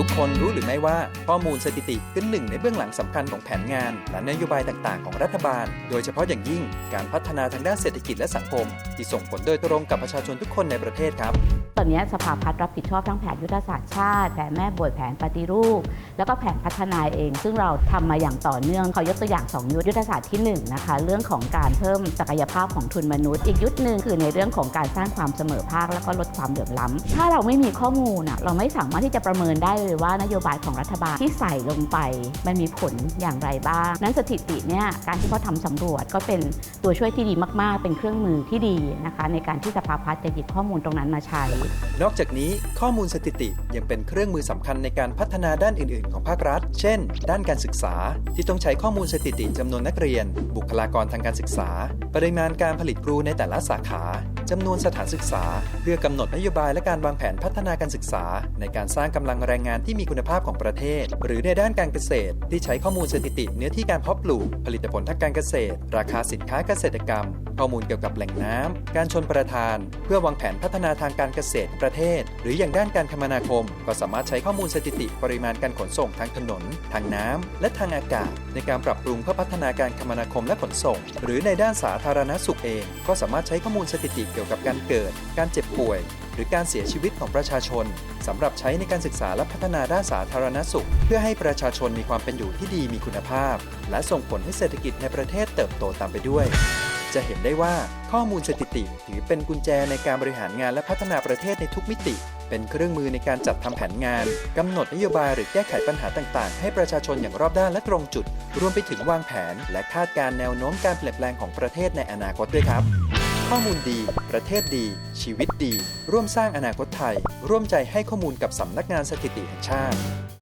ทุกคนรู้หรือไม่ว่าข้อมูลสถิติคือหนึ่งในเบื้องหลังสำคัญของแผนงาน และนโยบายต่างๆ ของรัฐบาล โดยเฉพาะอย่างยิ่งการพัฒนาทางด้านเศรษฐกิจและสังคม ที่ส่งผลโดยตรงกับประชาชนทุกคนในประเทศครับ ตอนนี้สภาพัฒน์รับผิดชอบทั้งแผนยุทธศาสตร์ชาติ แผนแม่บทแผนปฏิรูป แล้วก็แผนพัฒนาเอง ซึ่งเราทำมาอย่างต่อเนื่องขอยกตัวอย่าง2ยุทธยุทธศาสตร์ที่1นะคะเรื่องของการเพิ่มศักยภาพของทุนมนุษย์ อีกยุทธหนึ่งคือในเรื่องของการสร้างความเสมอภาคแล้วก็ลดความเหลื่อมล้ำถ้าเราไม่มีข้อมูลเราไม่สามารถที่จะประเมินได้เลยว่านโยบายของรัฐบาลที่ใส่ลงไป มันมีผลอย่างไรบ้าง นั้นสถิติเนี่ยการที่เขาทำสำรวจก็เป็นตัวช่วยที่ดีมาก ๆ เป็นเครื่องมือที่ดีนะคะในการที่สภาพัฒน์จะหยิบข้อมูลตรงนั้นมาใช้ นอกจากนี้ข้อมูลสถิติยังเป็นเครื่องมือสำคัญในการพัฒนาด้านอื่น ๆ ของภาครัฐ เช่น ด้านการศึกษา ที่ต้องใช้ข้อมูลสถิติจำนวนนักเรียน บุคลากรทางการศึกษา ปริมาณการผลิตครูในแต่ละสาขาจำนวนสถานศึกษา เพื่อกำหนดนโยบายและการวางแผนพัฒนาการศึกษา ในการสร้างกำลังแรงงานที่มีคุณภาพของประเทศ หรือในด้านการเกษตร ที่ใช้ข้อมูลสถิติเนื้อที่การเพาะปลูก ผลิตผลทางการเกษตร ราคาสินค้าเกษตรกรรม ข้อมูลเกี่ยวกับแหล่งน้ำการชนประทาน เพื่อวางแผนพัฒนาทางการเกษตรประเทศ หรืออย่างด้านการคมนาคม ก็สามารถใช้ข้อมูลสถิติปริมาณการขนส่งทางถนน ทางน้ำและทางอากาศ ในการปรับปรุงเพื่อพัฒนาการคมนาคมและขนส่ง หรือในด้านสาธารณสุขเอง ก็สามารถใช้ข้อมูลสถิติเกี่ยวกับการเกิด การเจ็บป่วย หรือการเสียชีวิตของประชาชนสำหรับใช้ในการศึกษาและพัฒนาด้านสาธารณสุข เพื่อให้ประชาชนมีความเป็นอยู่ที่ดีมีคุณภาพ และส่งผลให้เศรษฐกิจในประเทศเติบโตตามไปด้วย จะเห็นได้ว่าข้อมูลสถิติ ถือเป็นกุญแจในการบริหารงานและพัฒนาประเทศในทุกมิติ เป็นเครื่องมือในการจัดทำแผนงานกำหนดนโยบายหรือแก้ไขปัญหาต่าง ๆ ให้ประชาชนอย่างรอบด้านและตรงจุด รวมไปถึงวางแผน และคาดการณ์แนวโน้มการเปลี่ยนแปลงของประเทศในอนาคตด้วยครับ ข้อมูลดี ประเทศดี ชีวิตดี ร่วมสร้างอนาคตไทย ร่วมใจให้ข้อมูลกับสำนักงานสถิติแห่งชาติ